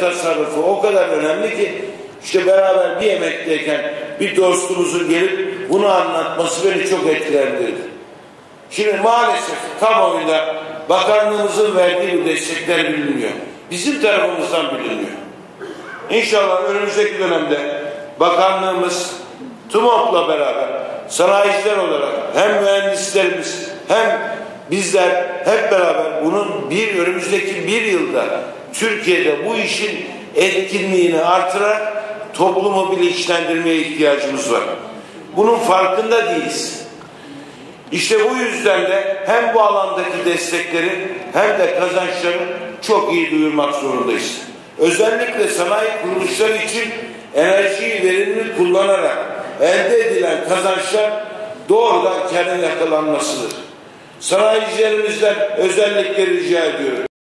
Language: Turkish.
tasarrufu o kadar önemli ki işte beraber bir yemekteyken bir dostumuzun gelip bunu anlatması beni çok etkilendirdi. Şimdi maalesef kamuoyunda bakanlığımızın verdiği bu destekler bilinmiyor. Bizim tarafımızdan bilinmiyor. İnşallah önümüzdeki dönemde bakanlığımız TUMOP'la beraber sanayiciler olarak hem mühendislerimiz hem bizler hep beraber bunun bir önümüzdeki bir yılda Türkiye'de bu işin etkinliğini artırarak toplumu bilinçlendirmeye ihtiyacımız var. Bunun farkında değiliz. İşte bu yüzden de hem bu alandaki destekleri hem de kazançları çok iyi duyurmak zorundayız. Özellikle sanayi kuruluşları için enerjiyi verimli kullanarak elde edilen kazançlar doğrudan kendi yakalanmasıdır. Sanayicilerimizden özellikle rica ediyorum.